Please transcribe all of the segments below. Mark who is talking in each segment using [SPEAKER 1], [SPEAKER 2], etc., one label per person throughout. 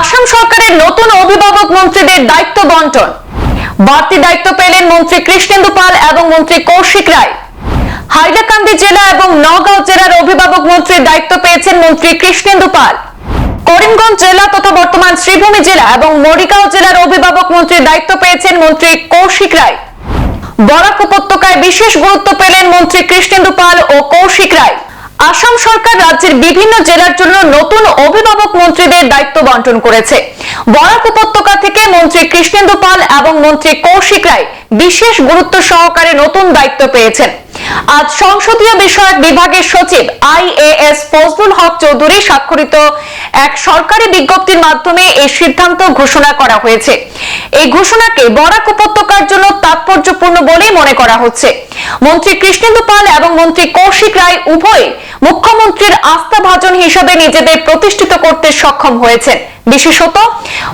[SPEAKER 1] আসাম সরকারের নতুন অভিভাবক মন্ত্রীদের দায়িত্ব বন্টন। বাড়তি দায়িত্ব পেলেন মন্ত্রী কৃষ্ণেন্দু পাল এবং মন্ত্রী কৌশিক রায়। হাইলাকান্দি জেলা এবং নগাঁও জেলার অভিভাবক মন্ত্রীর দায়িত্ব পেয়েছেন মন্ত্রী কৃষ্ণেন্দু পাল। করিমগঞ্জ জেলা তথা বর্তমান শ্রীভূমি জেলা এবং মরিগাঁও জেলার অভিভাবক মন্ত্রীর দায়িত্ব পেয়েছেন মন্ত্রী কৌশিক রায়। বরাক উপত্যকায় বিশেষ গুরুত্ব পেলেন মন্ত্রী কৃষ্ণেন্দু পাল ও কৌশিক রায়। আসাম সরকার রাজ্যের বিভিন্ন জেলার জন্য নতুন অভিভাবক মন্ত্রীদের দায়িত্ব বন্টন করেছে। বরাক উপত্যকা থেকে মন্ত্রী কৃষ্ণেন্দু পাল এবং মন্ত্রী কৌশিক রায় বিশেষ গুরুত্ব সহকারে নতুন দায়িত্ব পেয়েছেন। আজ সংসদীয় বিষয়ক বিভাগের সচিব আইএএস ফজলুল হক চৌধুরী স্বাক্ষরিত এক সরকারি বিজ্ঞপ্তির মাধ্যমে এই সিদ্ধান্ত ঘোষণা করা হয়েছে। এই ঘোষণাকে বরাক উপত্যকার জন্য তাৎপর্যপূর্ণ বলেই মনে করা হচ্ছে। মন্ত্রী কৃষ্ণেন্দু পাল এবং মন্ত্রী কৌশিক রায় উভয়ে মুখ্যমন্ত্রীর আস্থাভাজন হিসেবে নিজেদের প্রতিষ্ঠিত করতে সক্ষম হয়েছেন। বিশেষত,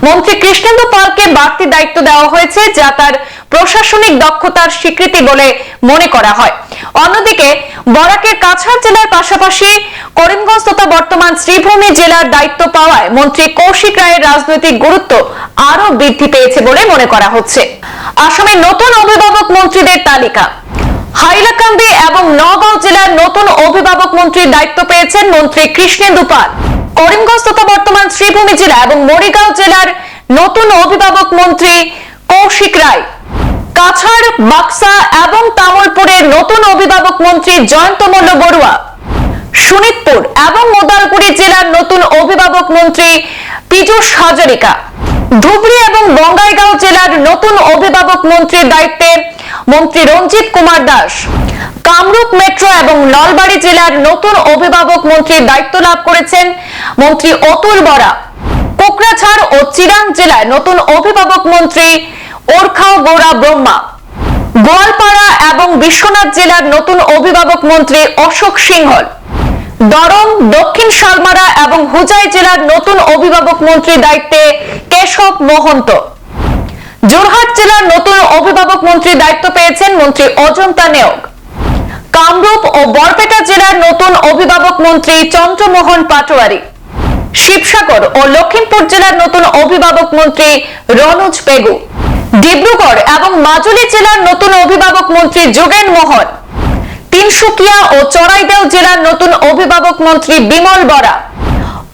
[SPEAKER 1] মন্ত্রী কৃষ্ণেন্দু পালকে বাড়তি দায়িত্ব দেওয়া হয়েছে যা তার প্রশাসনিক দক্ষতার স্বীকৃতি বলে মনে করা হয়। অন্যদিকে, বরাকের কাছাড় জেলার পাশাপাশি করিমগঞ্জ তথা বর্তমান শ্রীভূমি জেলার দায়িত্ব পাওয়ায় মন্ত্রী কৌশিক রায়ের রাজনৈতিক গুরুত্ব আরও বৃদ্ধি পেয়েছে বলে মনে করা হচ্ছে। আসামের নতুন অভিভাবক মন্ত্রীদের তালিকা। হাইলাকান্দি এবং নগাঁও জেলার নতুন অভিভাবক মন্ত্রীর দায়িত্ব পেয়েছেন মন্ত্রী কৃষ্ণেন্দু পাল। করিমগঞ্জ তথা বর্তমান শ্রীভূমি জেলা এবং মরিগাঁও জেলার নতুন অভিভাবক মন্ত্রী কৌশিক রায়। কাছাড়, বাক্সা এবং তামলপুরের নতুন অভিভাবক মন্ত্রী জয়ন্ত মল্ল বড়ুয়া। শোনিতপুর এবং মোদালপুরি জেলার নতুন অভিভাবক মন্ত্রী পীযূষ হাজারিকা। ধুবড়ী এবং বঙ্গাইগাঁও জেলার নতুন অভিভাবক মন্ত্রীর দায়িত্বে মন্ত্রী রঞ্জিত কুমার দাস। কামরূপ মেট্রো এবং নলবাড়ি জেলার নতুন অভিভাবক মন্ত্রীর দায়িত্ব লাভ করেছেন মন্ত্রী অতুল বরা। কোকরাঝাড় ও চিরাং জেলায় নতুন অভিভাবক মন্ত্রী ওরখাও গৌরা ব্রহ্মা। গোয়ালপাড়া এবং বিশ্বনাথ জেলার নতুন অভিভাবক মন্ত্রী অশোক সিংহল। দরং, দক্ষিণ শালমারা এবং হুজাই জেলার নতুন অভিভাবক মন্ত্রীর দায়িত্বে কেশব মহন্ত। অভিভাবক মন্ত্রীর দায়িত্ব পেয়েছেন মন্ত্রী অজন্তা নেওগ। কামরূপ ও বরপেটা জেলার নতুন অভিভাবক মন্ত্রী চন্দ্রমোহন পাটোয়ারি। শিবসাগর ও লক্ষিমপুর জেলার নতুন অভিভাবক মন্ত্রী রনোজ পেগু ডিব্রুগড় এবং মাজুলি জেলার নতুন অভিভাবক মন্ত্রী যোগেন মোহন। তিনসুকিয়া ও চড়াইদেও জেলার নতুন অভিভাবক মন্ত্রী বিমল বরা।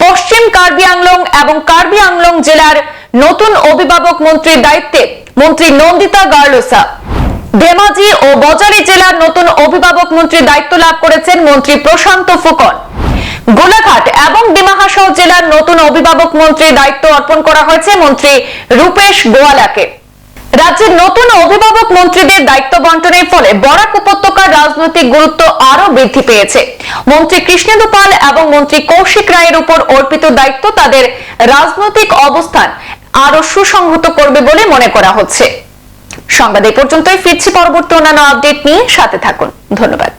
[SPEAKER 1] পশ্চিম কার্বি আংলং এবং কার্বি আংলং জেলার নতুন অভিভাবক মন্ত্রীর দায়িত্বে মন্ত্রী নন্দিতা গার্লোসা। ধেমাজি ও বজারি জেলার নতুন অভিভাবক মন্ত্রীর দায়িত্ব লাভ করেছেন মন্ত্রী প্রশান্ত ফুকন। গোলাঘাট এবং ডিমাহাসাও জেলার নতুন অভিভাবক মন্ত্রীর দায়িত্ব অর্পণ করা হয়েছে মন্ত্রী রূপেশ গোয়ালাকে। রাজ্যের নতুন অভিভাবক মন্ত্রীদের দায়িত্ব বন্টনের ফলে বরাক উপত্যকার রাজনৈতিক গুরুত্ব আরও বৃদ্ধি পেয়েছে। মন্ত্রী কৃষ্ণেন্দু পাল এবং মন্ত্রী কৌশিক রায়ের উপর অর্পিত দায়িত্ব তাদের রাজনৈতিক অবস্থান আরও সুসংহত করবে বলে মনে করা হচ্ছে। সংবাদ এই পর্যন্তই। ফিরছি পরবর্তী অন্যান্য আপডেট নিয়ে। সাথে থাকুন। ধন্যবাদ।